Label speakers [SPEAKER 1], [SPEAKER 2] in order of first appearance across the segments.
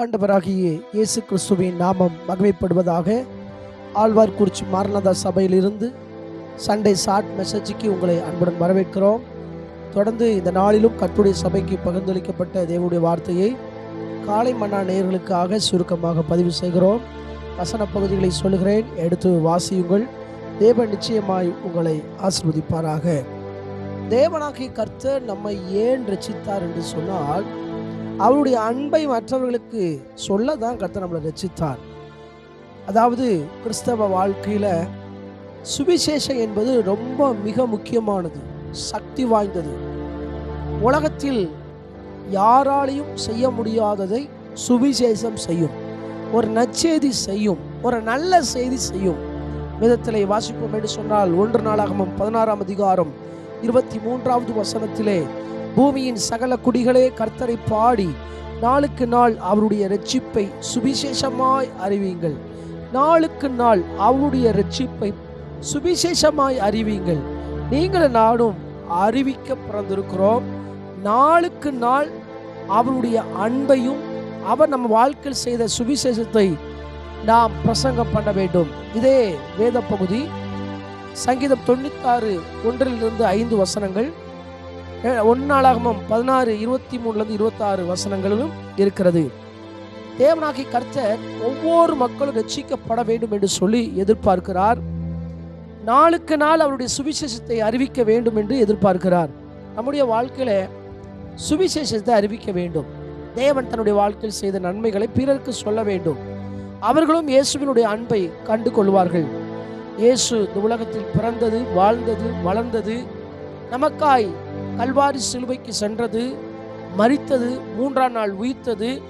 [SPEAKER 1] ஆண்டவராகிய இயேசு கிறிஸ்துவின் நாமம் மகிமைப்படுவதாக ஆழ்வார்குறிச்சி மாரநாதா சபையிலிருந்து சண்டே ஷார்ட் மெசேஜுக்கு உங்களை அன்புடன் வரவேற்கிறோம். தொடர்ந்து இந்த நாளிலும் கர்த்தருடைய சபைக்கு பகிர்ந்தளிக்கப்பட்ட தேவனுடைய வார்த்தையை காலை மன்னா நேயர்களுக்காக சுருக்கமாக பதிவு செய்கிறோம். வசன பகுதிகளை சொல்கிறேன் எடுத்து வாசியுங்கள். தேவன் நிச்சயமாய் உங்களை ஆசிர்வதிப்பாராக. தேவனாகி கர்த்தர் நம்மை ஏன் ரசித்தார் என்று சொன்னால் அவருடைய அன்பை மற்றவர்களுக்கு சொல்ல தான் கர்த்தர் நம்மளை ரசித்தார் அதாவது கிறிஸ்தவ வாழ்க்கையில் சுவிசேஷம் என்பது ரொம்ப மிக முக்கியமானது சக்தி வாய்ந்தது. உலகத்தில் யாராலையும் செய்ய முடியாததை சுவிசேஷம் செய்யும். ஒரு நற்செய்தி செய்யும் ஒரு நல்ல செய்தி செய்யும். விதத்திலே வாசிப்போம் என்று சொன்னால் ஒன்று நாளாகமும் பதினாறாம் அதிகாரம் இருபத்தி மூன்றாவது வசனத்திலே பூமியின் சகல குடிகளே கர்த்தரை பாடி நாளுக்கு நாள் அவருடைய ரட்சிப்பை சுவிசேஷமாய் அறிவீங்கள். நாளுக்கு நாள் அவருடைய ரட்சிப்பை சுவிசேஷமாய் அறிவீங்கள். நீங்களும் நானும் அறிவிக்க பிறந்திருக்கிறோம். நாளுக்கு நாள் அவருடைய அன்பையும் அவர் நம்ம வாழ்க்கையில் செய்த சுவிசேஷத்தை நாம் பிரசங்கம் பண்ண வேண்டும். இதே வேத பகுதி சங்கீதம் தொண்ணூத்தாறு ஒன்றிலிருந்து ஐந்து வசனங்கள். ஒன்னாளாகமும் பதினாறு இருபத்தி மூணுலேருந்து இருபத்தாறு வசனங்களிலும் இருக்கிறது. தேவனாகி கர்த்தர் ஒவ்வொரு மக்களும் ரட்சிக்கப்பட வேண்டும் என்று சொல்லி எதிர்பார்க்கிறார். நாளுக்கு நாள் அவருடைய சுவிசேஷத்தை அறிவிக்க வேண்டும் என்று எதிர்பார்க்கிறார். நம்முடைய வாழ்க்கையில் சுவிசேஷத்தை அறிவிக்க வேண்டும். தேவன் தன்னுடைய வாழ்க்கையில் செய்த நன்மைகளை பிறருக்கு சொல்ல வேண்டும். அவர்களும் இயேசுவினுடைய அன்பை கண்டு கொள்வார்கள் இயேசு இந்த உலகத்தில் பிறந்தது வாழ்ந்தது வளர்ந்தது. நமக்காய் கல்வாரி சிலுவைக்கு சென்றது மறித்தது மூன்றாம் நாள் உயிர்த்தது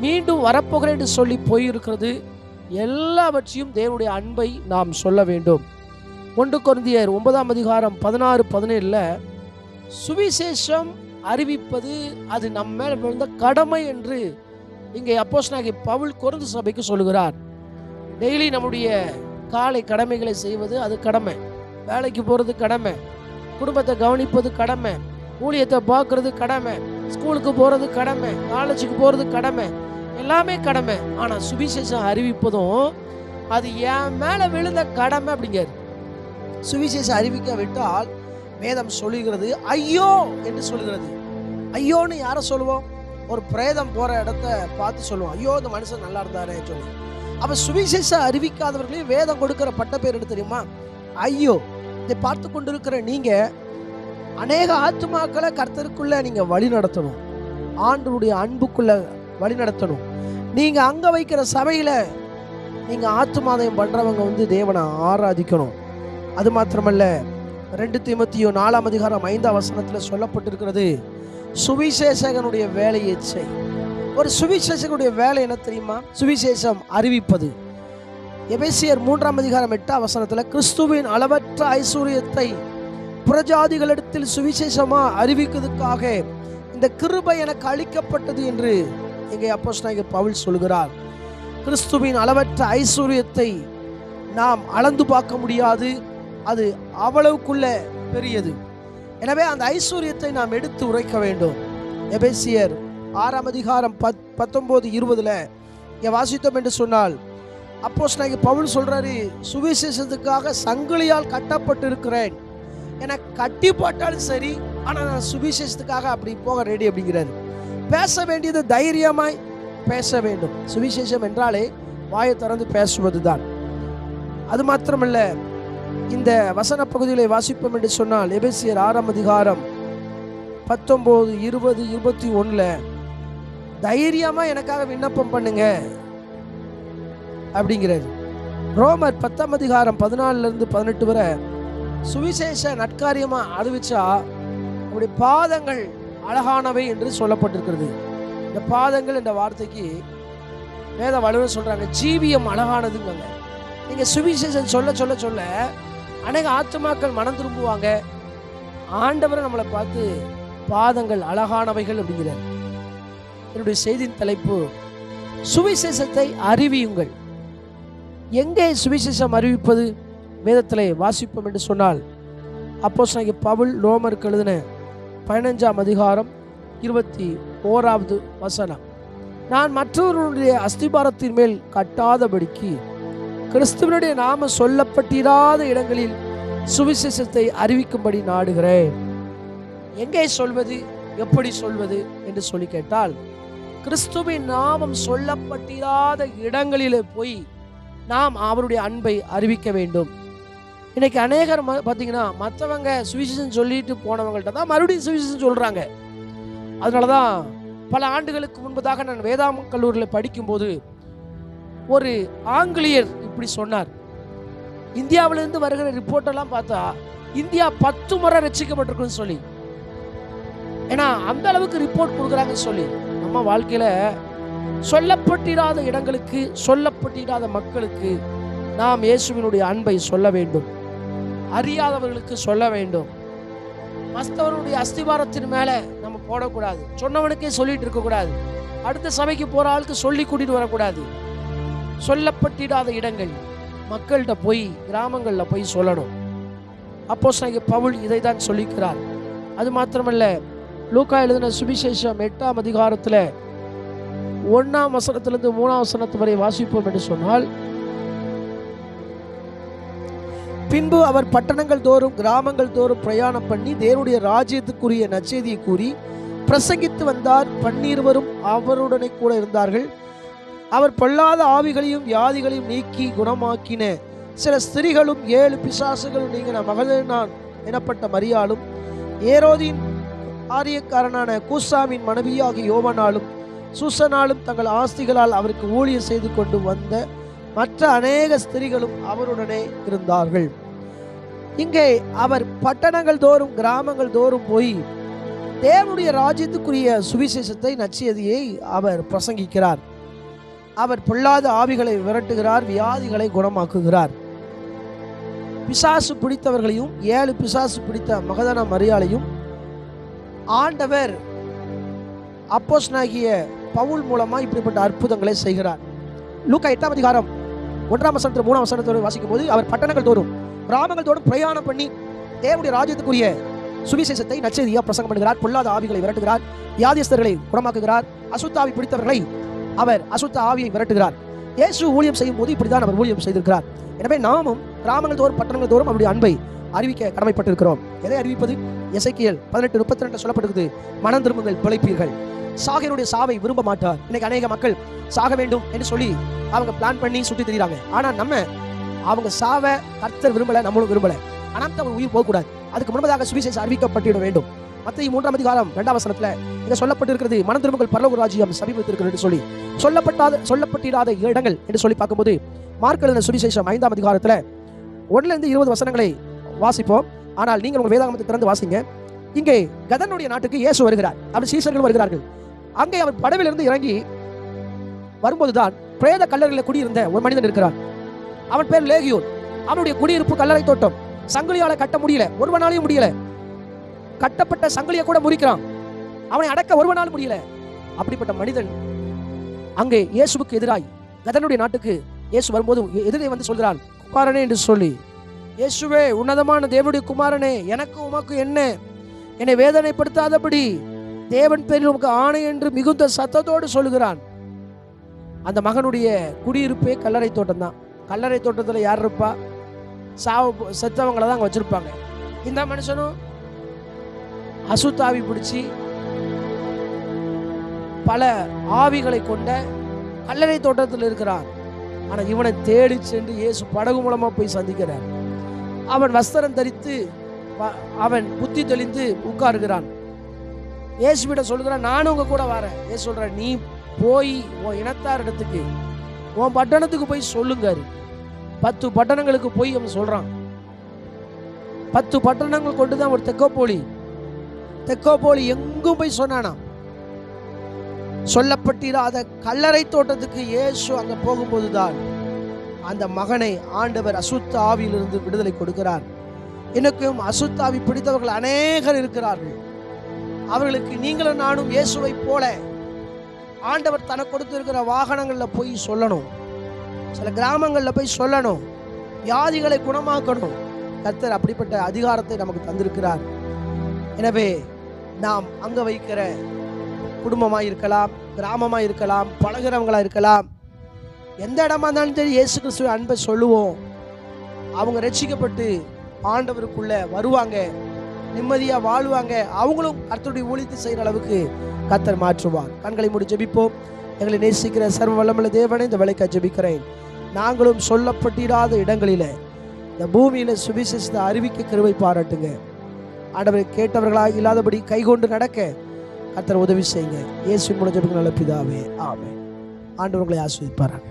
[SPEAKER 1] மீண்டும் வரப்போகிறேன் என்று சொல்லி போயிருக்கிறது. எல்லாவற்றையும் தேவனுடைய அன்பை நாம் சொல்ல வேண்டும். ஒன்று குருந்தியர் ஒன்பதாம் அதிகாரம் பதினாறு பதினேழில் சுவிசேஷம் அறிவிப்பது அது நம்ம மேல் விழுந்த கடமை என்று இங்கே அப்போஸ் பவுல் குருந்து சபைக்கு சொல்லுகிறார். டெய்லி நம்முடைய காலை கடமைகளை செய்வது அது கடமை. வேலைக்கு போகிறது கடமை. குடும்பத்தை கவனிப்பது கடமை. ஊழியத்தை பார்க்கறது கடமை. ஸ்கூலுக்கு போகிறது கடமை. காலேஜுக்கு போகிறது கடமை. எல்லாமே கடமை. ஆனால் சுவிசேஷம் அறிவிப்பதும் அது என் மேலே விழுந்த கடமை அப்படிங்கிறது சுவிசேஷம் அறிவிக்க விட்டால் வேதம் சொல்லுகிறது ஐயோ என்று சொல்லுகிறது. ஐயோன்னு யாரை சொல்லுவோம்? ஒரு பிரேதம் போகிற இடத்த பார்த்து சொல்லுவோம். ஐயோ இந்த மனுஷன் நல்லா இருந்தாரே சொல்லி. அப்போ சுவிசேஷம் அறிவிக்காதவர்களையும் வேதம் கொடுக்கிற பட்ட பேர் எடுத்து தெரியுமா? ஐயோ. இதை பார்த்து கொண்டிருக்கிற நீங்கள் அநேக ஆத்துமாக்களை கர்த்தருக்குள்ள நீங்கள் வழி நடத்தணும். ஆண்டருடைய அன்புக்குள்ள வழி நடத்தணும். நீங்கள் அங்கே வைக்கிற சபையில் நீங்கள் ஆத்துமாதயம் பண்ணுறவங்க வந்து தேவனை ஆராதிக்கணும். அது மாத்திரமல்ல ரெண்டு தீமத்தியோ நாலாம் அதிகாரம் ஐந்தாம் வசனத்தில் சொல்லப்பட்டிருக்கிறது சுவிசேஷகனுடைய வேலையை செய். ஒரு சுவிசேஷகனுடைய வேலை என்ன தெரியுமா? சுவிசேஷம் அறிவிப்பது. எபேசியர் மூன்றாம் அதிகாரம் எட்டு அவசரத்தில் கிறிஸ்துவின் அளவற்ற ஐஸ்வர்யத்தை புறஜாதிகளிடத்தில் சுவிசேஷமாக அறிவிக்கிறதுக்காக இந்த கிருபை எனக்கு அளிக்கப்பட்டது என்று இங்கே அப்போஸ் பவுல் சொல்கிறார். கிறிஸ்துவின் அளவற்ற ஐஸ்வர்யத்தை நாம் அளந்து பார்க்க முடியாது. அது அவ்வளவுக்குள்ள பெரியது. எனவே அந்த ஐஸ்வர்யத்தை நாம் எடுத்து உரைக்க வேண்டும். எபேசியர் ஆறாம் அதிகாரம் பத் பத்தொம்போது இருபதில் இங்கே வாசித்தோம் என்று சொன்னால் அப்போஸ் நான் பவுல் சொல்கிறாரு சுவிசேஷத்துக்காக சங்கிலியால் கட்டப்பட்டு இருக்கிறேன் என கட்டி போட்டாலும் சரி ஆனால் நான் சுவிசேஷத்துக்காக அப்படி போக ரெடி அப்படிங்கிறாரு. பேச வேண்டியது தைரியமாய் பேச வேண்டும். சுவிசேஷம் என்றாலே வாயை திறந்து பேசுவது தான் அது மாத்திரமல்ல இந்த வசன பகுதிகளை வாசிப்போம் என்று சொன்னால் எபேசியர் ஆறாம் அதிகாரம் பத்தொம்போது இருபது இருபத்தி ஒன்றில் தைரியமாக எனக்காக விண்ணப்பம் பண்ணுங்கள் அப்படிங்கிறது ரோமர் பத்தாம் அதிகாரம் பதினாலிருந்து பதினெட்டு வரை சுவிசேஷ நட்காரியமாக அறிவிச்சா அப்படி பாதங்கள் அழகானவை என்று சொல்லப்பட்டிருக்கிறது. இந்த பாதங்கள் என்ற வார்த்தைக்கு வேத வலுவர் சொல்கிறாங்க ஜீவியம் அழகானதுங்க நீங்கள் சுவிசேஷம் சொல்ல சொல்ல சொல்ல அநேக ஆத்துமாக்கள் மனம் திரும்புவாங்க. ஆண்டவரை நம்மளை பார்த்து பாதங்கள் அழகானவைகள் அப்படிங்கிறார். என்னுடைய செய்தியின் தலைப்பு சுவிசேஷத்தை அறிவியுங்கள். எங்கே சுவிசேஷம் அறிவிப்பது? வேதத்திலே வாசிப்போம் என்று சொன்னால் அப்போ பவுல் ரோமருக்கு எழுதின பதினஞ்சாம் அதிகாரம் இருபத்தி ஓராவது வசனம். நான் மற்றவர்களுடைய அஸ்திபாரத்தின் மேல் கட்டாதபடிக்கு கிறிஸ்துவனுடைய நாம சொல்லப்பட்டிராத இடங்களில் சுவிசேஷத்தை அறிவிக்கும்படி நாடுகிறேன். எங்கே சொல்வது? எப்படி சொல்வது? என்று சொல்லி கேட்டால் கிறிஸ்துவின் நாமம் சொல்லப்பட்டிராத இடங்களிலே போய் நாம் அவருடைய அன்பை அறிவிக்க வேண்டும். இன்னைக்கு அநேகர் ம- பார்த்தீங்கன்னா மற்றவங்க சுவிசேஷம் சொல்லிட்டு போனவங்கள்ட்ட தான் மறுபடியும் சுவிசேஷம் சொல்கிறாங்க அதனால தான் பல ஆண்டுகளுக்கு முன்பதாக நான் வேதாம கல்லூரியில் படிக்கும்போது ஒரு ஆங்கிலேயர் இப்படி சொன்னார். இந்தியாவிலிருந்து வருகிற ரிப்போர்ட்டெல்லாம் பார்த்தா இந்தியா பத்து முறை ரசிக்கப்பட்டிருக்குன்னு சொல்லி. ஏன்னா அந்த அளவுக்கு ரிப்போர்ட் கொடுக்குறாங்கன்னு சொல்லி. நம்ம வாழ்க்கையில் சொல்லப்பட்டிராத இடங்களுக்கு சொல்லப்பட்டிராத மக்களுக்கு நாம் இயேசுவினுடைய அன்பை சொல்ல வேண்டும். அறியாதவர்களுக்கு சொல்ல வேண்டும். மற்றவருடைய அஸ்திவாரத்தின் மேலே நம்ம போடக்கூடாது. சொன்னவனுக்கே சொல்லிட்டு இருக்கக்கூடாது. அடுத்த சபைக்கு போகிற ஆளுக்கு சொல்லி கூட்டிட்டு வரக்கூடாது. சொல்லப்பட்டிடாத இடங்கள் மக்கள்கிட்ட போய் கிராமங்களில் போய் சொல்லணும். அப்போ பவுல் இதை தான் சொல்லிக்கிறார். அது மாத்திரமல்ல லூக்கா எழுதின சுவிசேஷம் எட்டாம் அதிகாரத்தில் ஒன்றாம் வசனத்திலிருந்து மூணாம் வசனத்து வரை வாசிப்போம் என்று சொன்னால் பின்பு அவர் பட்டணங்கள் தோறும் கிராமங்கள் தோறும் பிரயாணம் பண்ணி தேவனுடைய ராஜ்யத்துக்குரிய நச்செய்தியை கூறி பிரசங்கித்து வந்தார் பன்னீர்வரும் அவருடனே கூட இருந்தார்கள். அவர் பொல்லாத ஆவிகளையும் வியாதிகளையும் நீக்கி குணமாக்கின சில ஸ்திரிகளும் ஏழு பிசாசுகளும் நீங்கின மகதனான் எனப்பட்ட மரியாளும் ஏரோதின் ஆரியக்காரனான கூசாமின் மனைவியாகிய யோவனாலும் சூசனாலும் தங்கள் ஆஸ்திகளால் அவருக்கு ஊழியர் செய்து கொண்டு வந்த மற்ற அநேக ஸ்திரீகளும் அவருடனே இருந்தார்கள். இங்கே அவர் பட்டணங்கள் தோறும் கிராமங்கள் தோறும் போய் தேவனுடைய ராஜ்யத்துக்குரிய சுவிசேஷத்தை நற்செய்தியை அவர் பிரசங்கிக்கிறார். அவர் பொல்லாத ஆவிகளை விரட்டுகிறார் வியாதிகளை குணமாக்குகிறார். பிசாசு பிடித்தவர்களையும் ஏழு பிசாசு பிடித்த மகதன மரியாளையும் ஆண்டவர் அப்போஸ்னாகிய பவுல் மூலமாக இப்படிப்பட்ட அற்புதங்களை செய்கிறார். லூக்கா எட்டாம் அதிகாரம் ஒன்றாம் வசனத்தில் மூணாம் வசனத்தோடு வாசிக்கும் போது அவர் பட்டணங்கள் தோறும் கிராமங்கள் தோறும் பிரயாணம் பண்ணி தேவனுடைய ராஜ்யத்துக்குரிய சுவிசேஷத்தை நச்செய்தியாக பிரசங்கம் பண்ணுகிறார். பொல்லாத ஆவிகளை விரட்டுகிறார். வியாதியஸ்தர்களை குணமாக்குகிறார். அசுத்தாவி பிடித்தவர்களை அவர் அசுத்த ஆவியை விரட்டுகிறார். இயேசு ஊழியம் செய்யும் போது இப்படிதான் அவர் ஊழியம் செய்திருக்கிறார். எனவே நாமும் கிராமங்கள் தோறும் பட்டணங்கள் தோறும் அவருடைய அன்பை அறிவிக்க கடமைப்பட்டிருக்கிறோம். எதை அறிவிப்பது? இசைக்கியல் பதினெட்டு முப்பத்தி ரெண்டு சொல்லப்படுகிறது. மனம் திரும்புங்கள் பிழைப்பீர்கள். சாகினுடைய சாவை விரும்ப மாட்டார். இன்னைக்கு அநேக மக்கள் சாக வேண்டும் என்று சொல்லி அவங்க பிளான் பண்ணி சுட்டி தெரியுறாங்க ஆனா நம்ம அவங்க சாவ கர்த்தர் விரும்பல நம்மளும் விரும்பல. அனந்த ஒரு உயிர் போகக்கூடாது. அதுக்கு முன்பதாக சுவிசேஷம் அறிவிக்கப்பட்டிட வேண்டும். மத்திய மூன்றாம் அதிகாரம் இரண்டாம் வசனத்துல இங்க சொல்லப்பட்டிருக்கிறது மனம் திரும்புகள் பரலோக ராஜ்யம் சமீபத்திருக்கிறது என்று சொல்லி. சொல்லப்பட்டாத சொல்லப்பட்டிடாத இடங்கள் என்று சொல்லி பார்க்கும்போது மார்க் எழுதின சுவிசேஷம் ஐந்தாம் அதிகாரத்துல ஒன்னுல இருந்து இருபது வசனங்களை வாசிப்போம். ஆனால் நீங்கள் உங்கள் வேதாகமத்தை திறந்து வாசிங்க. இங்கே கதனுடைய நாட்டுக்கு இயேசு வருகிறார். அவர் சீசர்கள் வருகிறார்கள். அங்கே அவர் படவிலிருந்து இறங்கி வரும்போதுதான் பிரேத கல்லறையில் குடியிருந்த ஒரு மனிதன் இருக்கிறான். அவன் பேர் லேகியோன். அவனுடைய குடியிருப்பு கல்லறை தோட்டம். சங்கிலியால கட்ட முடியல. ஒருவனாலையும் முடியல. கட்டப்பட்ட சங்கிலியை கூட முறிக்கிறான். அவனை அடக்க ஒருவனாலும் முடியல. அப்படிப்பட்ட மனிதன் அங்கே இயேசுவுக்கு எதிராய் கதனுடைய நாட்டுக்கு இயேசு வரும்போது எதிரே வந்து சொல்கிறான். குமாரனே என்று சொல்லி இயேசுவே உன்னதமான தேவனுடைய குமாரனே எனக்கு உமக்கு என்ன? என்னை வேதனைப்படுத்தாதபடி தேவன் பேரில் உமக்கு ஆணை என்று மிகுந்த சத்தத்தோடு சொல்லுகிறான். அந்த மகனுடைய குடியிருப்பே கல்லறை தோட்டம் தான் கல்லறை தோட்டத்தில் யார் இருப்பா? சாவு செத்தவங்களை தான் அங்கே வச்சுருப்பாங்க. இந்த மனுஷனும் அசுத்தாவி பிடிச்சி பல ஆவிகளை கொண்ட கல்லறை தோட்டத்தில் இருக்கிறான். ஆனால் இவனை தேடி சென்று இயேசு படகு மூலமாக போய் சந்திக்கிறார். அவன் வஸ்திரம் தரித்து வ- அவன் புத்தி தெளிந்து உட்காருகிறான். இயேசுவிட சொல்கிறான் நானும் உங்க கூட வரேன். இயேசு சொல்கிறேன் நீ போய் உன் இனத்தார் இடத்துக்கு உன் பட்டணத்துக்கு போய் சொல்லுங்காரு. பத்து பட்டணங்களுக்கு போய் அவன் சொல்றான். பத்து பட்டணங்கள் கொண்டு தான் ஒரு தெக்கோப்போலி. தெக்கோப்போலி எங்கும் போய் சொன்னானா சொல்லப்பட்டிராத கல்லறை தோட்டத்துக்கு இயேசு அங்க போகும்போதுதான் அந்த மகனை ஆண்டவர் அசுத்த ஆவியிலிருந்து விடுதலை கொடுக்கிறார். எனக்கும் அசுத்தாவி பிடித்தவர்கள் அநேகர் இருக்கிறார்கள். அவர்களுக்கு நீங்களும் நானும் இயேசுவை போல ஆண்டவர் தனக்கு கொடுத்திருக்கிற வாகனங்களில் போய் சொல்லணும். சில கிராமங்களில் போய் சொல்லணும். வியாதிகளை குணமாக்கணும். கர்த்தர் அப்படிப்பட்ட அதிகாரத்தை நமக்கு தந்திருக்கிறார். எனவே நாம் அங்க வைக்கிற குடும்பமாக இருக்கலாம் கிராமமாக இருக்கலாம் பழகிறவங்களா இருக்கலாம் எந்த இடமா இருந்தாலும் சரி இயேசு கிறிஸ்துவ அன்பை சொல்லுவோம். அவங்க ரட்சிக்கப்பட்டு ஆண்டவருக்குள்ள வருவாங்க. நிம்மதியாக வாழ்வாங்க. அவங்களும் கர்த்தருடைய ஊழித்து செய்கிற அளவுக்கு கர்த்தர் மாற்றுவார். கண்களை மூடி ஜெபிப்போம். எங்களை நேசிக்கிற சர்வ வல்லமல்ல தேவனை இந்த வேலைக்காக ஜெபிக்கிறேன். நாங்களும் சொல்லப்பட்டிராத இடங்களில் இந்த பூமியில் சுவிசேஷத்தை அறிவிக்க கருவை பாராட்டுங்க. ஆண்டவரை கேட்டவர்களாக இல்லாதபடி கைகொண்டு நடக்க கர்த்தர் உதவி செய்யுங்க. இயேசு மூலம் ஜபிக்க நல்ல பிதாவே ஆமே ஆண்டவர்களை ஆஸ்வதிப்பாராங்க